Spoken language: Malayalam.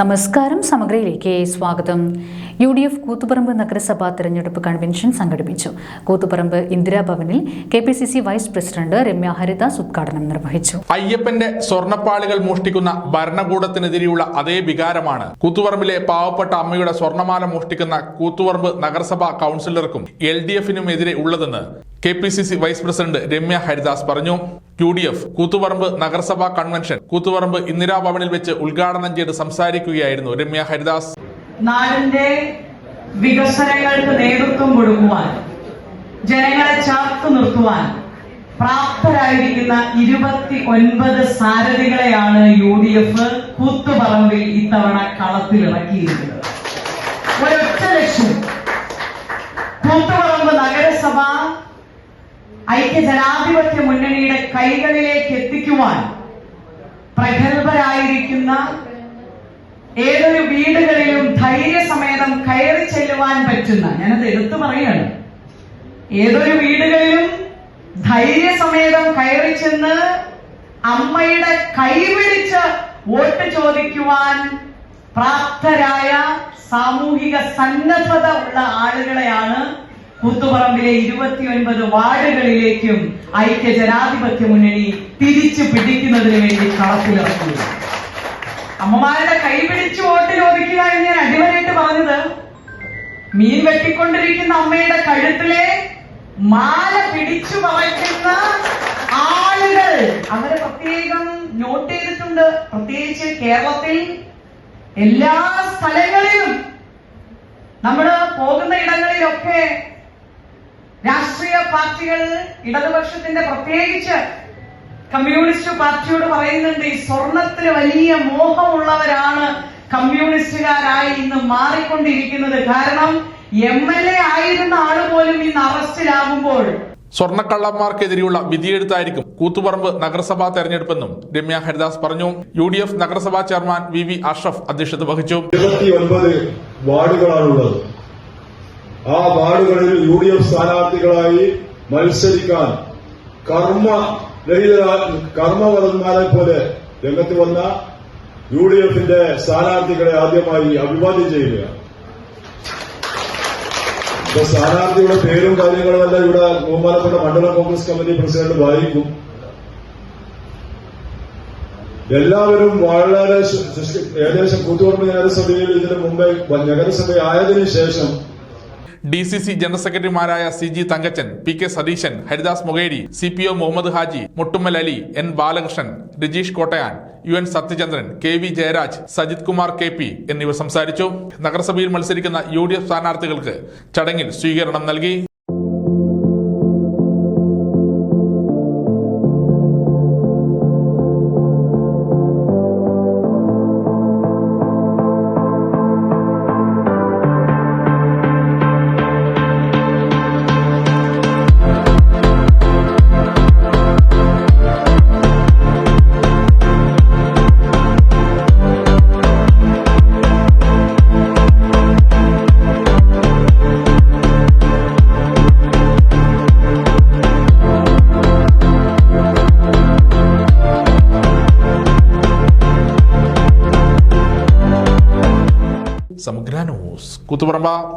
നമസ്കാരം. സമഗ്രയിലേക്ക് സ്വാഗതം. യു ഡി എഫ് കൂത്തുപറമ്പ് നഗരസഭാ തെരഞ്ഞെടുപ്പ് കൺവെൻഷൻ സംഘടിപ്പിച്ചു. Koothuparamba ഇന്ദിരാഭവനിൽ K P C C vice president Ramya Haridas ഉദ്ഘാടനം നിർവഹിച്ചു. അയ്യപ്പന്റെ സ്വർണപ്പാളികൾ മോഷ്ടിക്കുന്ന ഭരണകൂടത്തിനെതിരെയുള്ള അതേ വികാരമാണ് കൂത്തുപറമ്പിലെ പാവപ്പെട്ട അമ്മയുടെ സ്വർണമാല മോഷ്ടിക്കുന്ന കൂത്തുപറമ്പ് നഗരസഭാ കൗൺസിലർക്കും എൽ ഡി എഫിനുമെതിരെ ഉള്ളതെന്ന് K P C C vice president Ramya Haridas പറഞ്ഞു. യു ഡി എഫ് കൂത്തുപറമ്പ് നഗരസഭാ കൺവെൻഷൻ. കൂത്തുപറമ്പ് ഇന്ദിരാഭവനിൽ വെച്ച് ഉദ്ഘാടനം ചെയ്ത് സംസാരിക്കുകയായിരുന്നു രമ്യ ഹരിദാസ്. നാടിന്റെ വികസനങ്ങൾക്ക് നേതൃത്വം കൊടുക്കുവാൻ ജനങ്ങളെ ചേർത്ത് നിർത്തുവാൻ പ്രാപ്തരായിരിക്കുന്ന ഇരുപത്തി ഒൻപത് സാരഥികളെയാണ് യു ഡി എഫ് കൂത്തുപറമ്പിൽ ഇത്തവണ കളത്തിലിറക്കിയിരിക്കുന്നത്. ഒരൊറ്റ ലക്ഷ്യം കൂത്തുപറമ്പ് നഗരസഭ ഐക്യജനാധിപത്യ മുന്നണിയുടെ കൈകളിലേക്ക് എത്തിക്കുവാൻ പ്രഗത്ഭരായിരിക്കുന്ന ഏതൊരു വീടുകളിലും ധൈര്യസമേതം കയറി ചെല്ലുവാൻ പറ്റുന്ന ഞാനത് എടുത്തു പറയുകയാണ്. ഏതൊരു വീടുകളിലും ധൈര്യസമേതം കയറി ചെന്ന് അമ്മയുടെ കൈപിടിച്ച് വോട്ട് ചോദിക്കുവാൻ പ്രാപ്തരായ സാമൂഹിക സന്നദ്ധത ഉള്ള ആളുകളെയാണ് കൂത്തുപറമ്പിലെ ഇരുപത്തിയൊൻപത് വാർഡുകളിലേക്കും ഐക്യ ജനാധിപത്യ മുന്നണി തിരിച്ചു പിടിക്കുന്നതിന് വേണ്ടി കളത്തിലിറക്കി അമ്മമാരുടെ കൈപിടിച്ച് വോട്ടിൽ വോട്ട് ലോപിക്കുക എന്ന് ഞാൻ അടിവരായിട്ട് പറഞ്ഞത്. മീൻ വെട്ടിക്കൊണ്ടിരിക്കുന്ന അമ്മയുടെ കഴുത്തിലെ മാല പിടിച്ചു പറയ്ക്കുന്ന ആളുകൾ. അവരെ പ്രത്യേകം നോട്ട് ചെയ്തിട്ടുണ്ട്. പ്രത്യേകിച്ച് കേരളത്തിൽ എല്ലാ സ്ഥലങ്ങളിലും നമ്മൾ പോകുന്ന ഇടങ്ങളിലൊക്കെ രാഷ്ട്രീയ പാർട്ടികൾ ഇടതുപക്ഷത്തിന്റെ പ്രത്യേകിച്ച് കമ്മ്യൂണിസ്റ്റ് പാർട്ടിയോട് പറയുന്നുണ്ട് ഈ സ്വർണത്തിന് വലിയ മോഹമുള്ളവരാണ് കമ്മ്യൂണിസ്റ്റുകാരായി ഇന്ന് മാറിക്കൊണ്ടിരിക്കുന്നത്. കാരണം എം എൽ എ ആയിരുന്ന ആൾ പോലും ഇന്ന് അറസ്റ്റിലാകുമ്പോൾ സ്വർണക്കള്ളന്മാർക്കെതിരെയുള്ള വിധിയെഴുത്തായിരിക്കും കൂത്തുപറമ്പ് നഗരസഭാ തെരഞ്ഞെടുപ്പെന്നും രമ്യ ഹരിദാസ് പറഞ്ഞു. യു ഡി എഫ് നഗരസഭാ ചെയർമാൻ വി വി അഷ്റഫ് അധ്യക്ഷത വഹിച്ചു. ഇരുപത്തി ഒൻപത് വാർഡുകളാണുള്ളത്. ആ വാർഡുകളിൽ യു ഡി എഫ് സ്ഥാനാർത്ഥികളായി മത്സരിക്കാൻ കർമ്മരഹിത കർമ്മവതന്മാരെ പോലെ രംഗത്ത് വന്ന യു ഡി എഫിന്റെ സ്ഥാനാർത്ഥികളെ ആദ്യമായി അഭിവാദ്യം ചെയ്യുക. ഇപ്പൊ സ്ഥാനാർത്ഥിയുടെ പേരും കാര്യങ്ങളുമെല്ലാം ഇവിടെ ബഹുമാനപ്പെട്ട മണ്ഡലം കോൺഗ്രസ് കമ്മിറ്റി പ്രസിഡന്റ് വായിക്കും. എല്ലാവരും വളരെ ഏകദേശം കൂത്തുപറമ്പ് നഗരസഭയിൽ ഇതിനു മുമ്പേ നഗരസഭയായതിനു ശേഷം ഡി സി സി ജനറൽ സെക്രട്ടറിമാരായ C G Thankachan P K Satheesan Haridas Mokeri C P O Muhammad Haji Muttummal Ali N Balakrishnan Rajeesh Kottayan U N Sathyachandran K V Jayaraj Sajith Kumar K P എന്നിവർ സംസാരിച്ചു. നഗരസഭയിൽ മത്സരിക്കുന്ന യു ഡി എഫ് സ്ഥാനാർത്ഥികൾക്ക് ചടങ്ങിൽ സ്വീകരണം നൽകി. സമഗ്ര ന്യൂസ് കൂത്തുപറമ്പ.